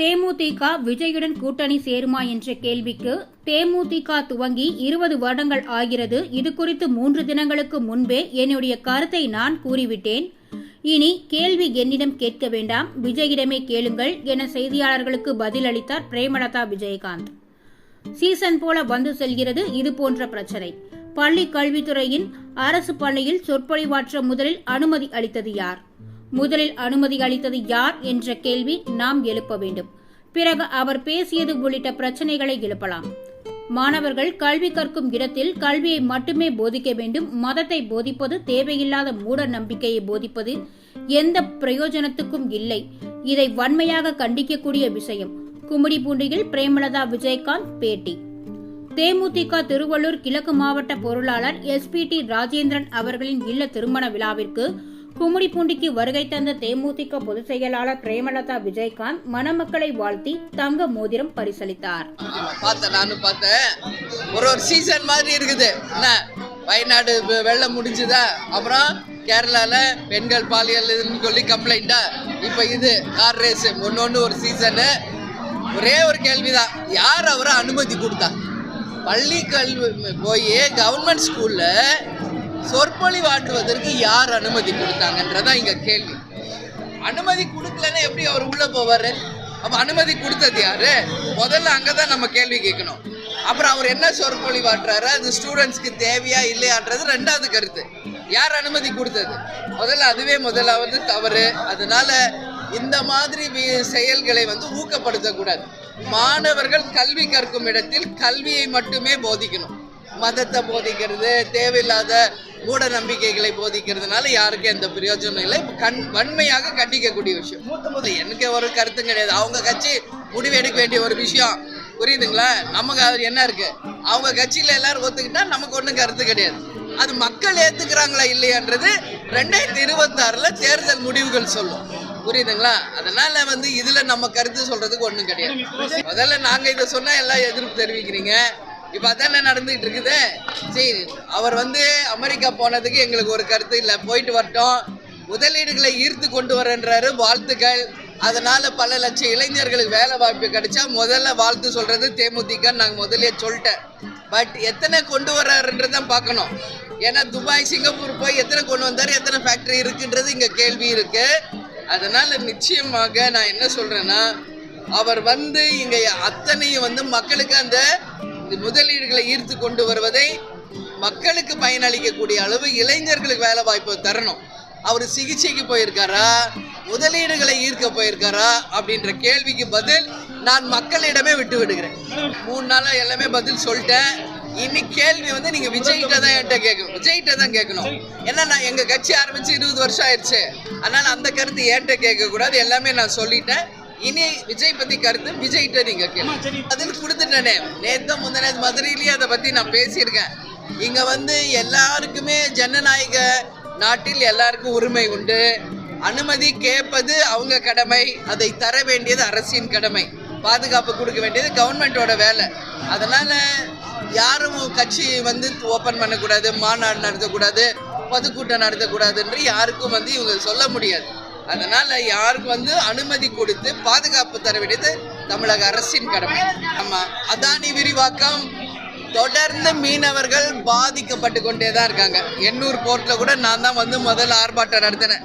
தேமுதிக விஜயுடன் கூட்டணி சேருமா என்ற கேள்விக்கு தேமுதிக துவங்கி இருபது வருடங்கள் ஆகிறது. இது குறித்து மூன்று தினங்களுக்கு முன்பே என்னுடைய கருத்தை நான் கூறிவிட்டேன். இனி கேள்வி என்னிடம் கேட்க வேண்டாம். விஜயிடமே கேளுங்கள் என செய்தியாளர்களுக்கு பதிலளித்தார் பிரேமலதா விஜயகாந்த். சீசன் போல வந்து செல்கிறது இது போன்ற பிரச்சனை. பள்ளி கல்வித்துறையின் அரசு பள்ளியில் சொற்பொழிவாற்ற முதலில் அனுமதி அளித்தது யார்? முதலில் அனுமதி அளித்தது யார் என்ற கேள்வி நாம் எழுப்ப வேண்டும். பிறகு அவர் பேசியது உள்ளிட்ட பிரச்சனைகளை எழுப்பலாம். மாணவர்கள் கல்வி கற்கும் இடத்தில் கல்வியை மட்டுமே போதிக்க வேண்டும். மதத்தை போதிப்பது தேவையில்லாத மூட நம்பிக்கையை போதிப்பது எந்த பிரயோஜனத்துக்கும் இல்லை. இதை வன்மையாக கண்டிக்கக்கூடிய விஷயம். கும்மிடிப்பூண்டியில் பிரேமலதா விஜயகாந்த் பேட்டி. தேமுதிக திருவள்ளூர் கிழக்கு மாவட்ட பொருளாளர் எஸ்பிடி ராஜேந்திரன் அவர்களின் இல்ல திருமண விழாவிற்கு கும்மிடிப்பூண்டிக்கு வருகை தந்த தேமுதிக பொதுச் செயலாளர் பிரேமலதா விஜயகாந்த் மணமக்களை வாழ்த்தி தங்க மோதிரம் பரிசளித்தார். பார்த்தேன் நானும் பார்த்தேன். ஒரு ஒரு சீசன் மாதிரி இருக்குது. என்ன வயநாடு வெ- வெள்ளம் முடிஞ்சுதா? அப்புறம் கேரளால பெண்கள் பாலியல்னு சொல்லி கம்ப்ளைண்டா இப்போ இது கார் ரேஸ் ஒன்று ஒன்று ஒரு சீசனு ஒரே ஒரு கேள்விதான். யார் அவரை அனுமதி கொடுத்தா? பள்ளி கல்வி போய் கவர்மெண்ட் ஸ்கூல்ல சொற்பொழிவாற்றுவதற்கு யார் அனுமதி கொடுத்தாங்கன்றதான் இங்க கேள்வி. அனுமதி கொடுக்கலன்னா எப்படி அவர் உள்ள போவாரு? அப்ப அனுமதி கொடுத்தது யாரு? முதல்ல அங்கதான் நம்ம கேள்வி கேட்கணும். அப்புறம் அவர் என்ன சொற்பொழிவாட்டுறாரு அது ஸ்டூடெண்ட்ஸ்க்கு தேவையா இல்லையான்றது ரெண்டாவது கருத்து. யார் அனுமதி கொடுத்தது? முதல்ல அதுவே முதலாவது தவறு. அதனால இந்த மாதிரி செயல்களை வந்து ஊக்கப்படுத்தக்கூடாது. மாணவர்கள் கல்வி கற்கும் இடத்தில் கல்வியை மட்டுமே போதிக்கணும். மதத்தை போதிக்கிறது தேவையில்லாத மூட நம்பிக்கைகளை போதிக்கிறதுனால யாருக்கும் எந்த பிரயோஜனம் இல்லை. கண் வன்மையாக கண்டிக்கக்கூடிய விஷயம். மூத்த மூத்த எனக்கு ஒரு கருத்தும் கிடையாது. அவங்க கட்சி முடிவு எடுக்க வேண்டிய ஒரு விஷயம். புரியுதுங்களா? நமக்கு அது என்ன இருக்கு? அவங்க கட்சியில் எல்லாரும் ஒத்துக்கிட்டா நமக்கு ஒன்றும் கருத்து கிடையாது. அது மக்கள் ஏத்துக்கிறாங்களா இல்லையான்றது ரெண்டாயிரத்தி இருபத்தாறுல தேர்தல் முடிவுகள் சொல்லும். புரியுதுங்களா? அதனால வந்து இதுல நம்ம கருத்து சொல்றதுக்கு ஒன்றும் கிடையாது. முதல்ல நாங்க இதை சொன்னா எல்லாம் எதிர்ப்பு தெரிவிக்கிறீங்க. இப்ப அதானே நடந்துகிட்டு இருக்குது? சரி அவர் வந்து அமெரிக்கா போனதுக்கு எங்களுக்கு ஒரு கருத்து இல்லை. போயிட்டு வரட்டும். முதலீடுகளை ஈர்த்து கொண்டு வரன்றாரு வாழ்த்துக்கள். அதனால பல லட்சம் இளைஞர்களுக்கு வேலை வாய்ப்பு கிடைச்சா முதல்ல வாழ்த்து சொல்றது தேமுதிக நாங்க முதலே சொல்லிட்டேன். பட் எத்தனை கொண்டு வர்றாருன்றது தான் பார்க்கணும். ஏன்னா துபாய் சிங்கப்பூர் போய் எத்தனை கொண்டு வந்தாரு எத்தனை ஃபேக்டரி இருக்குன்றது இங்க கேள்வி இருக்கு. அதனால நிச்சயமாக நான் என்ன சொல்றேன்னா அவர் வந்து இங்க அத்தனையும் வந்து மக்களுக்கு அந்த முதலீடுகளை ஈர்த்து கொண்டு வருவதை மக்களுக்கு பயனளிக்கக்கூடிய அளவு இளைஞர்களுக்கு வேலை வாய்ப்பு தரணும். அவர் சிகிச்சைக்கு போயிருக்காரா? முதலீடுகளை ஈர்க்க போயிருக்காரா? அப்படின்ற கேள்விக்கு பதில் நான் மக்களிடமே விட்டு விடுகிறேன். மூணு நாளாக எல்லாமே பதில் சொல்லிட்டேன். இனி கேள்வி வந்து நீங்க விஜய்கிட்ட தான் என்கிட்ட கேட்கணும். விஜய்கிட்ட தான் கேட்கணும். ஏன்னா நான் எங்க கட்சி ஆரம்பிச்சு இருபது வருஷம் ஆயிடுச்சு. அதனால அந்த கருத்து என்கிட்ட கேட்க கூடாது எல்லாமே நான் சொல்லிட்டேன். இனி விஜய் பத்தி கருத்து விஜய்கிட்ட நீங்க கேட்கணும் பதில் கொடுத்துட்டேனே. நேத்து முந்தின மதுரையிலேயே அதை பத்தி நான் பேசியிருக்கேன். இங்க வந்து எல்லாருக்குமே ஜனநாயக நாட்டில் எல்லாருக்கும் உரிமை உண்டு. அனுமதி கேட்பது அவங்க கடமை. அதை தர வேண்டியது அரசின் கடமை. பாதுகாப்பு கொடுக்க வேண்டியது கவர்மெண்ட்டோட வேலை. அதனால யாரும் கட்சி வந்து ஓப்பன் பண்ணக்கூடாது மாநாடு நடத்தக்கூடாது பொதுக்கூட்டம் நடத்தக்கூடாதுன்று யாருக்கும் வந்து இவங்க சொல்ல முடியாது. அதனால யாருக்கு வந்து அனுமதி கொடுத்து பாதுகாப்பு தர வேண்டியது தமிழக அரசின் கடமை. ஆமா அதானி விரிவாக்கம் தொடர்ந்து மீனவர்கள் பாதிக்கப்பட்டு கொண்டே தான் இருக்காங்க. எண்ணூர் போர்ட்ல கூட நான் தான் வந்து முதல்ல ஆர்ப்பாட்டம் நடத்தினேன்.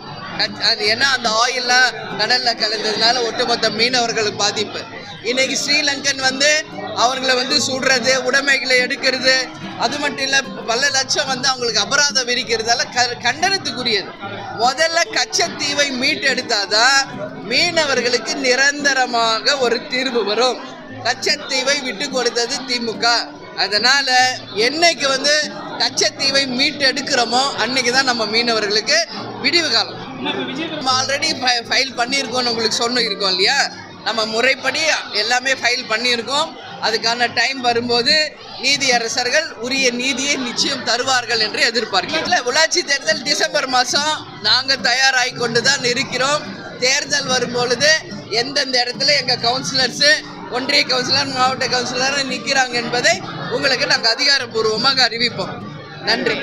அது ஏன்னா அந்த ஆயில்லாம் கடல்ல கலந்ததுனால ஒட்டுமொத்த மீனவர்களுக்கு பாதிப்பு. இன்னைக்கு ஸ்ரீலங்கன் வந்து அவர்களை வந்து சுடுறது உடைமைகளை எடுக்கிறது அது மட்டும் இல்ல பல லட்சம் வந்து அவங்களுக்கு அபராதம் விரிக்கிறதால க- கண்டனத்துக்குரியது. முதல்ல கச்சத்தீவை மீட்டெடுத்தாதான் மீனவர்களுக்கு நிரந்தரமாக ஒரு தீர்வு வரும். கச்சத்தீவை விட்டு கொடுத்தது திமுக. அதனால என்னைக்கு வந்து கச்சத்தீவை மீட்டெடுக்கிறோமோ அன்னைக்கு தான் நம்ம மீனவர்களுக்கு விடிவு காலம். நம்ம ஆல்ரெடி ஃபைல் பண்ணியிருக்கோம்னு உங்களுக்கு சொன்னிருக்கோம் இல்லையா? நம்ம முறைப்படி எல்லாமே ஃபைல் பண்ணியிருக்கோம். அதுக்கான டைம் வரும்போது நீதியரசர்கள் உரிய நீதியை நிச்சயம் தருவார்கள் என்று எதிர்பார்க்கிறோம். இல்லை உள்ளாட்சி தேர்தல் டிசம்பர் மாதம் நாங்கள் தயாராகி கொண்டு தான் இருக்கிறோம். தேர்தல் வரும்பொழுது எந்தெந்த இடத்துல எங்கள் கவுன்சிலர்ஸு ஒன்றிய கவுன்சிலர் மாவட்ட கவுன்சிலர் நிற்கிறாங்க என்பதை உங்களுக்கு நாங்கள் அதிகாரப்பூர்வமாக அறிவிப்போம். நன்றி.